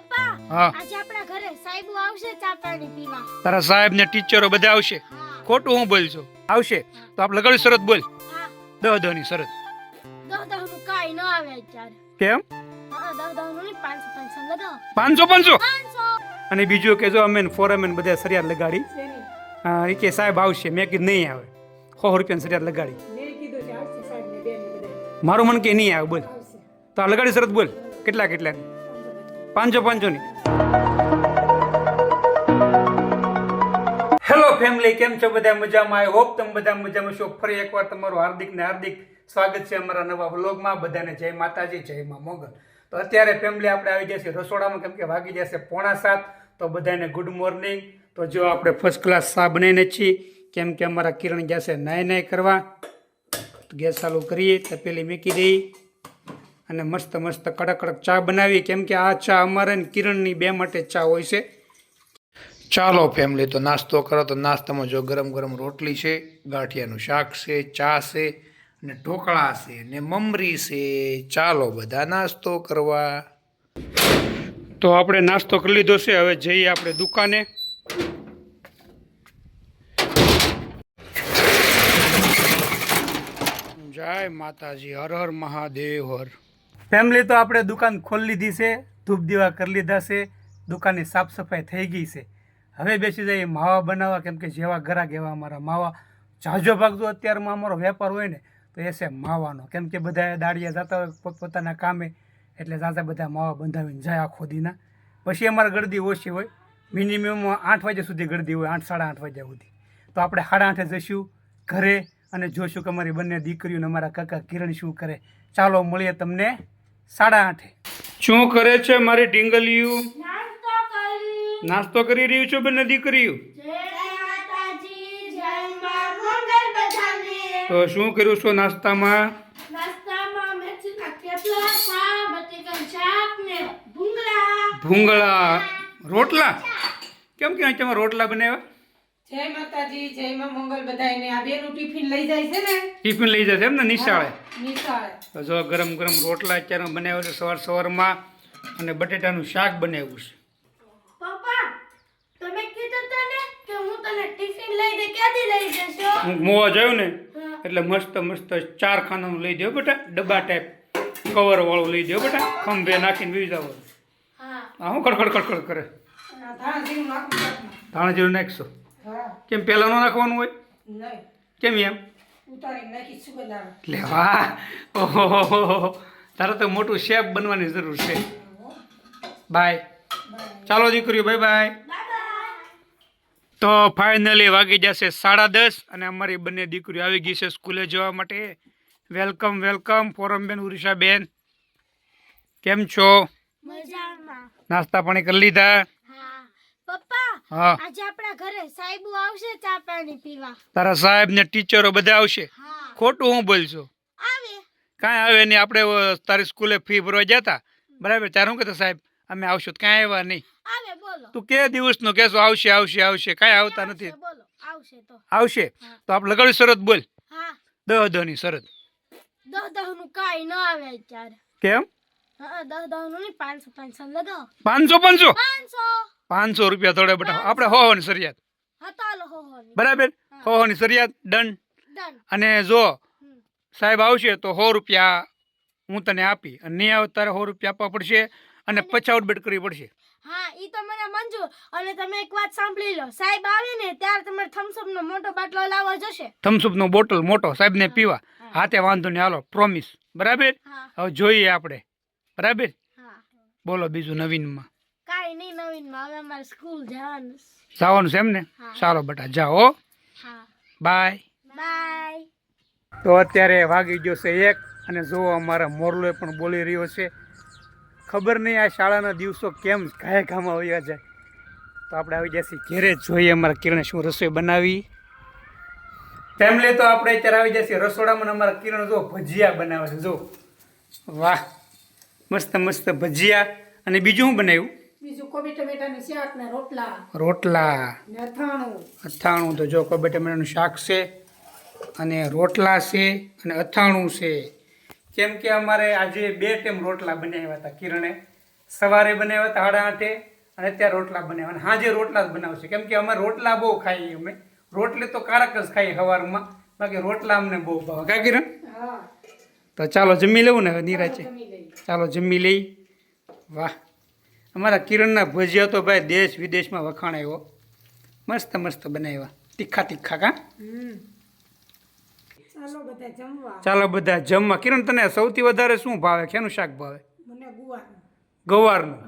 પપ્પા હા. આજે આપણા ઘરે સાહેબો આવશે ચા પાણી પીવા. તારા સાહેબ ને ટીચરો બધા આવશે. ખોટું હું બોલছো આવશે? તો આપણે લગાડી શરત બોલ. દહ દહની શરત. દહ દહનું કાંઈ ન આવે અત્યારે. કેમ? પાંચસો પાંચસો અને બીજું કે જો અમે ફોરમેન બધા સરિયાદ લગાડી. હા, એ કે સાહેબ આવશે. મેં કીધું નહીં આવે. સો રૂપિયાની સરિયાદ લગાડી. મારું મન કે નહીં આવે બોલ. તો આ લગાડી શરત બોલ. કેટલા કેટલા? પાંચસો પાંચસો ની હેલો ફેમિલી કેમ છો બધા મજામાં? આઈ હોપ તમે બધા મજામાં છો. ફરી એકવાર તમારું હાર્દિક ને હાર્દિક સ્વાગત છે અમારા નવા વ્લોગમાં. બધાને જય માતાજી, જય મા મોગલ. તો અત્યારે ફેમિલી આપણે આવી જશે રસોડામાં, કેમ કે વાગી જશે પોણા સાત. તો બધાને ગુડ મોર્નિંગ તો જો આપણે ફર્સ્ટ ક્લાસ સા બનાવીને છીએ. કેમ કે અમારા કિરણ જશે નાય નાય કરવા. ગેસ ચાલુ કરીએ, તપેલી મૂકી દઈએ. અને મસ્ત મસ્ત કડક કડક ચા બનાવી. કેમ કે આ ચા અમારે કિરણની બે માટે ચા હોય છે. ચાલો ફેમિલી તો નાસ્તો કરો. તો નાસ્તામાં જો ગરમ ગરમ રોટલી છે ગાંઠિયાનું શાક છે ચા છે ને ઢોકળા છે ને મમરી છે. ચાલો બધા નાસ્તો કરવા. તો આપણે નાસ્તો કરી લીધો છે. હવે જઈએ આપણે દુકાને. જય માતાજી. હર હર મહાદેવ હર. ફેમિલી તો આપણે દુકાન ખોલી લીધી છે, ધૂપ દીવા કરી લીધા છે, દુકાનની સાફ સફાઈ થઈ ગઈ છે. હવે બેસી જઈએ માવા બનાવવા, કેમ કે જેવા ઘરાક એવા અમારા માવા. જાજો ભાગ જો અત્યારમાં અમારો વેપાર હોય ને, તો એ છે માવાનો. કેમ કે બધા દાળિયા જતા હોય પોતપોતાના કામે, એટલે જાતા બધા માવા બંધાવીને જાય આખો દીના. પછી અમારે ગળદી ઓછી હોય મિનિમમ આઠ વાગ્યા સુધી ગળદી હોય, આઠ, સાડા આઠ વાગ્યા સુધી. તો આપણે સાડા આઠે જઈશું ઘરે અને જોશું કે અમારી બંને દીકરીઓને અમારા કાકા કિરણ શું કરે. ચાલો મળીએ તમને સાડા આઠે. શું કરે છે મારી ઢીંગલિયું? નાસ્તો કરી રહ્યું છું બે દીકરીઓ? જય માતાજી જય મા મંગળ બધાને. તો શું કર્યું છું નાસ્તામાં? ભૂંગળા. રોટલા? કેમ કે તમે રોટલા બનાવ્યા? જય માતાજી જય માં મંગલ બધાયને. આ બેનું ટિફિન લઈ જાય છે ને? ટિફિન લઈ જશે એમ ને નિશાળે? નિશાળે. જો ગરમ ગરમ રોટલા અત્યારે બનાવ્યો છે સવાર સવારમાં અને બટેટાનું શાક બનાવ્યું છે. પપ્પા તમે કીધું તને કે હું તને ટિફિન લઈ દે ક્યાંથી લઈ જશો? હું મોવા જોયું ને એટલે મસ્ત મસ્ત ચાર ખાનાનું લઈ દો બેટા ડબ્બા ટાઈપ કવર વાળું લઈ દો બેટા ખંભે નાખીને બીજ આવો હા આ હું કડકડ કડકડ કરે. ધાણા જીરું નાખશો? કેમ પહેલાં ન નાખવાનું હોય? કેમ એમ? ઉતારીને નાખી સુગંધ આવે લે વાહ. ઓહો તારે તો મોટું શેફ બનવાની જરૂર છે. બાય ચાલો દીકરીઓ બાય બાય તો ફાઇનલી વાગી જશે સાડા દસ અને અમારી બંને દીકરીઓ આવી ગઈ છે સ્કૂલે જવા માટે. વેલકમ વેલકમ ફોરમબેન ઉષાબેન કેમ છો? નાસ્તા પાણી કરી લીધા? હા. આજે આપણા ઘરે સાહેબો આવશે ચા પાણી પીવા. તારા સાહેબ ને ટીચરો બધા આવશે? ખોટું હું બોલશું? આવે. કાંઈ આવે નહીં આપણે તારી સ્કૂલે ફી ભરવા જતા બરાબર? ત્યારે હું કહેતો સાહેબ? અમે આવશું તો કાંઈ આવ્યા નહીં. આવે બોલો. તું કે દિવસનો કહેશો આવશે આવશે આવશે. કાંઈ આવતા નથી. આવશે, બોલો. આવશે તો. આવશે? તો આપણે લગાડી શરત બોલ. હા. દહ દહની શરત. દહ દહનું કાંઈ ન આવે અત્યારે. કેમ? પાંચસો પાંચસો પાંચસો રૂપિયા થોડે બેટા. આપણે હો હોની હો બરાબર? હો. હોની સરિયાત ડન. અને જો સાહેબ આવશે તો સો રૂપિયા હું તને આપી. અને નહીં આવે તારે સો રૂપિયા આપવા પડશે અને પછી બેટ કરવી પડશે. હા ઈ તો મને મંજૂર. અને તમે એક વાત સાંભળી લો. સાહેબ આવે ને ત્યારે તમારે થમ્સઅપ નો મોટો બાટલો લાવવા જશે. થમ્સઅપનો બોટલ મોટો. સાહેબને પીવા. હાથે વાંધો નહીં. હાલો પ્રોમિસ બરાબર? હવે જોઈએ આપણે. બરાબર? બોલો બીજું નવીનમાં. કાંઈ નહીં નવીનમાં. હવે અમારે સ્કૂલ જવાનું. જવાનું છે એમ ને? સારો બેટા જાઓ બાય. બાય. તો અત્યારે વાગી ગયો છે એક અને જો અમારા મોરલો પણ બોલી રહ્યો છે ખબર નહીં આ શાળાના દિવસો કેમ કાંઈ કામમાં આવ્યા જાય. તો આપણે આવી જશે ઘેરે જ જોઈએ અમારા કિરણે શું રસોઈ બનાવી. ફેમિલી તો આપણે અત્યારે આવી જશે રસોડામાં અમારા કિરણ જો ભજીયા બનાવે છે જો. વાહ. મસ્ત મસ્ત ભજીયા. અને બીજું શું બનાવ્યું? બીજું કોબી ટમેટાનું શાક ને રોટલા. રોટલા. અથાણું. અથાણું તો જો ટમેટાનું શાક છે અને રોટલા છે અને અથાણું છે. કેમ કે અમારે આજે બે ટાઈમ રોટલા બનાવ્યા હતા કિરણે. સવારે બનાવ્યા હતા સાડા આઠે અને અત્યારે રોટલા બનાવ્યા. અને હાજે રોટલા જ બનાવશે. કેમ કે અમે રોટલા બહુ ખાઈએ અમે. રોટલી તો કારક જ ખાઈએ સવારમાં બાકી રોટલા અમને બહુ ભાવે. કા કિરણ? તો ચાલો જમી લેવું ને હવે નિરાચે ચાલો જમી લઈ. વાહ. અમારા કિરણના ભજીયા તો ભાઈ દેશ વિદેશમાં વખાણાયો. મસ્ત મસ્ત બનાવ્યા. તીખા તીખા કા? ચાલો બધા જમવા. ચાલો બધા જમવા. કિરણ તને સૌથી વધારે શું ભાવે? શેનું શાક ભાવે? ગવારનું.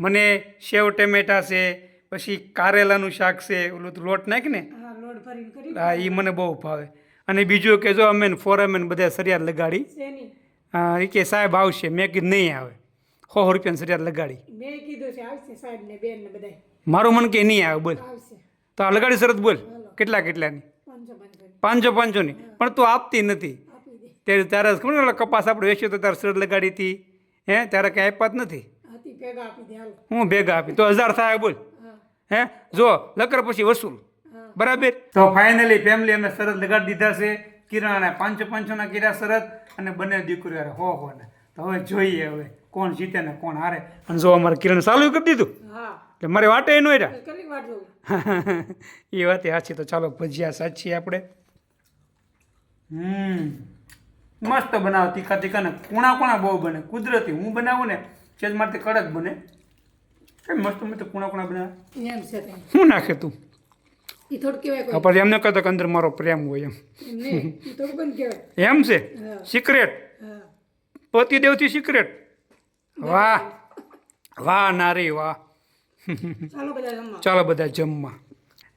મને સેવ ટમેટા છે પછી કારેલાનું શાક છે ઓલું તું લોટ નાખ ને? હા એ મને બહુ ભાવે. અને બીજું કે જો અમે ફોર અમે બધા સરિયાદ લગાડી. એ કે સાહેબ આવશે મેં કીધું નહીં આવે. સો રૂપિયાની સરિયાદ લગાડી. મેં કીધું છે આવશે સાહેબ ને બેન ને બધા મારું મન કે નહીં આવે બોલ. તો આ લગાડી શરત બોલ. કેટલા કેટલાની? પાંચસો પાંચસો પાંચસો પાંચસોની પણ તું આપતી નથી. ત્યારે ત્યારે તારે ખબર ને કપાસ આપણે વેચ્યો તો તારે શરત લગાડી હતી. હે ત્યારે કાંઈ આપ્યા જ નથી ભેગા આપી હું ભેગા આપી. તો હજાર થાય બોલ. હા. હે જો લકર પછી વસૂલ. બરાબર? તો ફાઇનલી ફેમિલી અમે શરત લગાડી દીધા છે. કિરણાને પાંચો પાંચોના કિરા શરત અને બંને દીકરીઓ હારે હો હો ને. તો હવે જોઈએ હવે કોણ જીતે ને કોણ હારે. અને જો અમારે કિરણ ચાલુ કરી દીધું? એટલે મારે વાટે ન રહ્યા એ વાત સાચી તો ચાલો ભજીયા સાચી આપણે. હમ. મસ્ત બનાવો તીખા તીખા ને કોણા કોણા બહુ બને. કુદરતી હું બનાવું ને ચેજ માટે કડક બને. મસ્ત મસ્ત કોણા કોણા બનાવે? એમ શું નાખે તું? એ થોડું કહેવાય એમને કહેતો કે અંદર મારો પ્રેમ હોય એમ. એમ છે? સિક્રેટ પતિદેવથી સિક્રેટ વાહ. વાહ નારી વાહ. ચાલો બધા જમવા. ચાલો બધા જમવા.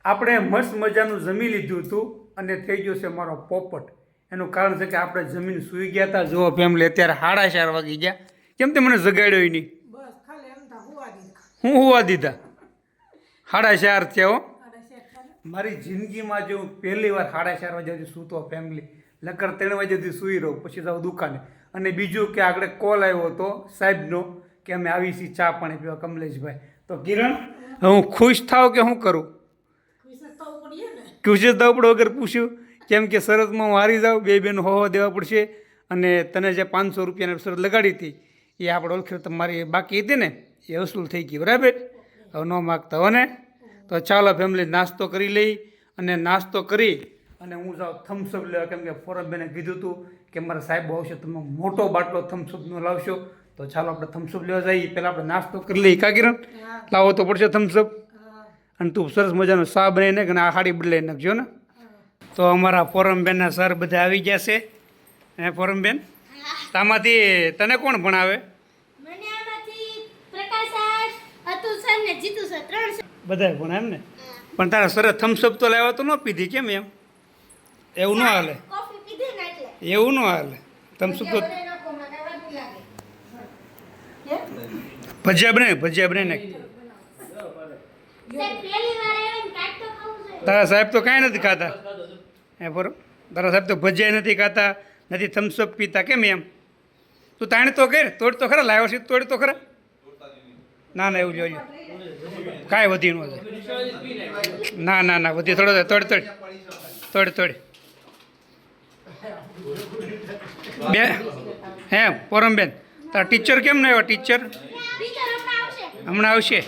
આપણે મસ્ત મજાનું જમી લીધું હતું અને થઈ ગયો છે મારો પોપટ. એનું કારણ છે કે આપણે જમીન સૂઈ ગયા હતા. જુઓ ફેમલી અત્યારે સાડા ચાર વાગી ગયા. કેમ તે મને જગાડ્યો નહીં? હું હોવા દીધા? સાડા ચાર થયા મારી જિંદગીમાં જે હું પહેલી વાર સાડા ચાર વાગ્યા સુધી સૂતો ફેમિલી લકર ત્રણ વાગ્યા સુધી સૂઈ રહું પછી જાઉં દુકાને. અને બીજું કે આગળ કોલ આવ્યો હતો સાહેબનો કે અમે આવી છીએ ચા પાણી પીવા કમલેશભાઈ. તો કિરણ હું ખુશ થાવ કે શું કરું? ખુશી થવું પડે વગર પૂછ્યું. કેમ કે શરતમાં હું હારી જાઉં બે બેન હોવા દેવા પડશે. અને તને જે પાંચસો રૂપિયાની શરત લગાડી હતી એ આપણે ઓળખી તમારી બાકી હતી ને એ વસૂલ થઈ ગઈ બરાબર? હવે ન માગતા હો ને. તો ચાલો ફેમિલી નાસ્તો કરી લઈ અને નાસ્તો કરી અને હું જાઉં થમ્સઅપ લેવા. કેમ કે ફોરમબેને કીધું હતું કે મારા સાહેબ આવશે તમે મોટો બાટલો થમ્સઅપનો લાવશો. તો ચાલો આપણે થમ્સઅપ લેવા જઈએ. પહેલાં આપણે નાસ્તો કરી લઈએ. કા કિરણ? લાવો તો પડશે થમ્સઅપ અને તું સરસ મજાનો સા બનાવીને અને આ હાડી બદલાઈ નાખજો ને. તો અમારા ફોરમબેનના સર બધા આવી ગયા છે. હે ફોરમબેન તામાંથી તને કોણ ભણાવે? મને આમાંથી પ્રકાશ સર અતુલ સર ને જીતુ સર ત્રણ સર બધા ભણાવે એમ ને? પણ તારા સરસ થમ્સઅપ તો લાવ્યા તો ન પીધી કેમ એમ? એવું ન હાલે. એવું ન હાલે. થમ્સઅપ તો ભજીયા બને ભજીયા બને તારા સાહેબ તો કાંઈ નથી ખાતા. હે બરો તારા સાહેબ તો ભજીયા નથી ખાતા નથી થમ્સઅપ પીતા કેમ એમ? તું તાણે તો કર તોડ તો ખરા લાવ્યો છે તોડ તો ખરા. ના ના એવું જોઈએ કાંઈ વધી ન ના ના ના, વધી થોડો તોડ તોડ તોડ તોડ બે, હે, પોરમબેન, તારા ટીચર કેમ ના આવ્યો, ટીચર? હમણાં આવશે.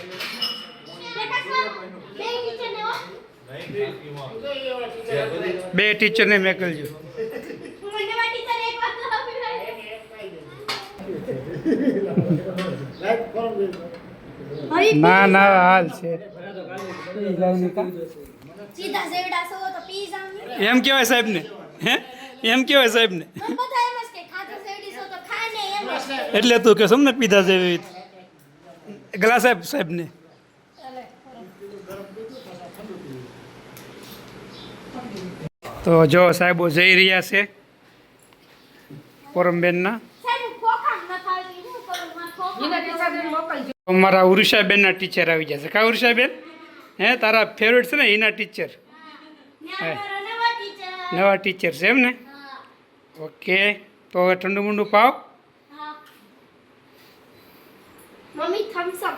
બે ટીચરને મેકલજો. Thank નવા ના ના હાલ છે. એમ કેવાય સાહેબને હે? એમ કેવાય સાહેબને. મને બધા કે ખાધો સેવડી સો તો ખા ને એટલે તું કે ને પીધા જેવી ગલા સાહેબ સાહેબને. તો જો સાહેબો જઈ રહ્યા છે પરમબેનના સાહેબ ખોખામ ન થાળી હું કરું માં ખોખામ એના ટીચરને મોકલજો અમારા ઉરુષાબેનના ટીચર આવી જશે. કા ઉરુષાબેન? હે તારા ફેવરેટ છે ને એના ટીચર હે. નવા ટીચર છે એમ ને? ઓકે તો હવે ઠંડુ મુંડુ પાવ. હા. મમ્મી થમ્સ અપ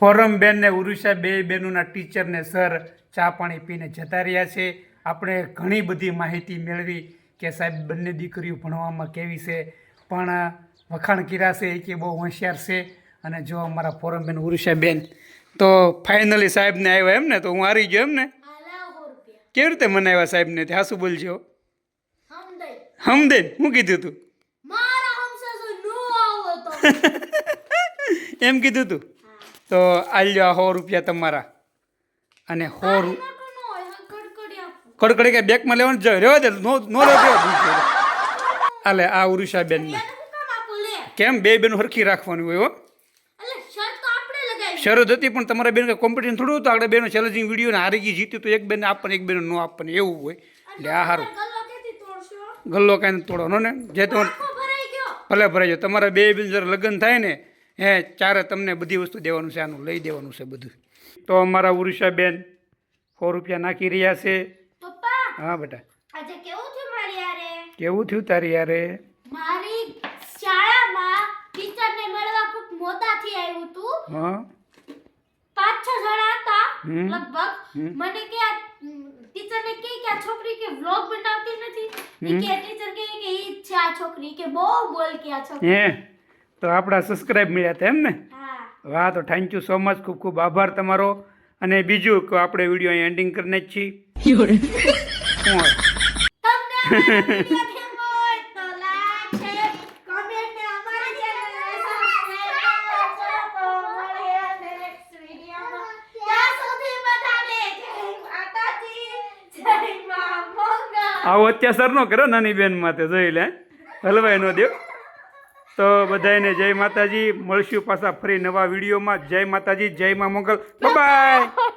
ફોરમબેન ને ઉરુષા બે બહેનોના ટીચરને સર ચા પાણી પીને જતા રહ્યા છે. આપણે ઘણી બધી માહિતી મેળવી કે સાહેબ બંને દીકરીઓ ભણવામાં કેવી છે? પણ વખાણ કર્યા છે એ કે બહુ હોશિયાર છે. અને જો અમારા ફોરમબેન ઉરુષાબેન તો ફાઇનલી સાહેબને આવ્યા એમ ને તો હું હારી ગયો એમ ને કેવી રીતે મને આવ્યા સાહેબને તે? હાસુ બોલજો. હમદેન હું કીધું તું? એમ કીધું તું? તો આલ્યો આ સો રૂપિયા તમારા. અને સો કડકડી કે બેગમાં લેવાનું? જ રહેવા દે નો નો આલે આ ઉરુષાબેનને કામ? બે બેન હરખી રાખવાનું હોય હો. શરત હતી પણ તમારા બેન કોમ્પિટિશન થોડું હતું. આગળ બેનો ચેલેન્જિંગ વીડિયો ને હારી ગઈ જીત્યું તો એક બેન આપને એક બેન ન આપને એવું હોય. એટલે આ સારું ગલ્લો કાંઈ તોડવાનો ને? જે તો ભલે ભરાઈ જાય તમારા બે બેન જરા લગ્ન થાય ને હે ચારે તમને બધી વસ્તુ દેવાનું છે આનું લઈ દેવાનું છે બધું. તો અમારા ઉરુષાબેન સો રૂપિયા નાખી રહ્યા છે. હા બેટા. કેવું થયું તારી યારે મારી શાળામાં ટીચરને મળવા ખૂબ મોતાથી આવ્યું હતું હા પાંચ છ જણા હતા હમ. લગભગ. મને કે આ ટીચરને કે કે આ છોકરી કે વ્લોગ બનાવતી નથી? કે ટીચર કે કે ઈ છે આ છોકરી. કે બહુ બોલ કે આ છોકરી. હે તો આપણા સબસ્ક્રાઈબ મળ્યા હતા એમ ને વાહ તો થેન્ક યુ સો મચ ખૂબ ખૂબ આભાર તમારો. અને બીજું કે આપણે વીડિયો અહીં એન્ડિંગ કરીને જ છીએ શું હોય? તમને અમારો વિડિયો ગમ્યો હોય તો લાઈક શેર કમેન્ટ ને અમારી ચેનલને સબસ્ક્રાઇબ કરજો તો મળીએ નેક્સ્ટ વિડિયોમાં ત્યાં સુધી બધાને જય માતાજી જય મા મંગળ આવો અત્યાચાર ન કરો નાની બેન માટે, જોઈ લે. હલવાઈ ન દેવ તો બધાને જય માતાજી. મળશું પાછા ફરી નવા વિડીયોમાં. જય માતાજી, જય મા મોગલ. બાય